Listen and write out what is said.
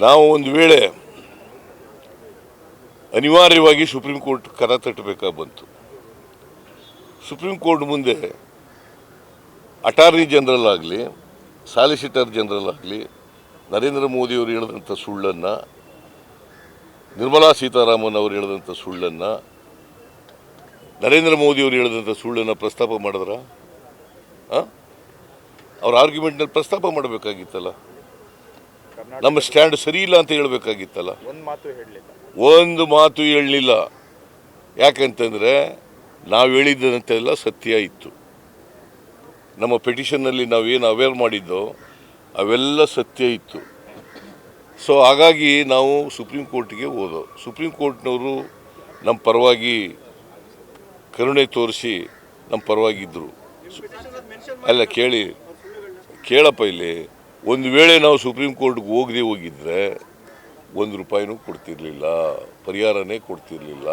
ನಾವು ಒಂದು ವೇಳೆ ಅನಿವಾರ್ಯವಾಗಿ ಸುಪ್ರೀಂ ಕೋರ್ಟ್ ಕರ ತಟ್ಟಬೇಕಾಗಿ ಬಂತು ಸುಪ್ರೀಂ ಕೋರ್ಟ್ ಮುಂದೆ ಅಟಾರ್ನಿ ಜನರಲ್ ಆಗಲಿ, ಸಾಲಿಸಿಟರ್ ಜನರಲ್ ಆಗಲಿ, ನರೇಂದ್ರ ಮೋದಿಯವರು ಹೇಳಿದಂಥ ಸುಳ್ಳನ್ನು, ನಿರ್ಮಲಾ ಸೀತಾರಾಮನ್ ಅವರು ಹೇಳಿದಂಥ ಸುಳ್ಳನ್ನು, ನರೇಂದ್ರ ಮೋದಿಯವರು ಹೇಳಿದಂಥ ಸುಳ್ಳನ್ನು ಪ್ರಸ್ತಾಪ ಮಾಡಿದ್ರ? ಅವ್ರ ಆರ್ಗ್ಯುಮೆಂಟ್ನಲ್ಲಿ ಪ್ರಸ್ತಾಪ ಮಾಡಬೇಕಾಗಿತ್ತಲ್ಲ? ನಮ್ಮ ಸ್ಟ್ಯಾಂಡ್ ಸರಿ ಇಲ್ಲ ಅಂತ ಹೇಳಬೇಕಾಗಿತ್ತಲ್ಲ? ಒಂದ್ ಮಾತು ಹೇಳಲಿಲ್ಲ. ಯಾಕಂತಂದರೆ ನಾವು ಹೇಳಿದ್ದಂತೆಲ್ಲ ಸತ್ಯ ಇತ್ತು. ನಮ್ಮ ಪೆಟಿಷನ್ನಲ್ಲಿ ನಾವೇನು ಅವೇರ್ ಮಾಡಿದ್ದೋ ಅವೆಲ್ಲ ಸತ್ಯ ಇತ್ತು. ಸೊ ಹಾಗಾಗಿ ನಾವು ಸುಪ್ರೀಂ ಕೋರ್ಟಿಗೆ ಹೋದೋ. ಸುಪ್ರೀಂ ಕೋರ್ಟ್ನವರು ನಮ್ಮ ಪರವಾಗಿ ಕರುಣೆ ತೋರಿಸಿ ನಮ್ಮ ಪರವಾಗಿದ್ದರು ಅಲ್ಲ ಕೇಳಿ ಕೇಳಪ್ಪ ಇಲ್ಲಿ. ಒಂದು ವೇಳೆ ನಾವು ಸುಪ್ರೀಂ ಕೋರ್ಟ್ಗೆ ಹೋಗದೆ ಹೋಗಿದ್ರೆ ಒಂದು ರೂಪಾಯಿನೂ ಕೊಡ್ತಿರ್ಲಿಲ್ಲ ಪರಿಹಾರನೇ ಕೊಡ್ತಿರ್ಲಿಲ್ಲ.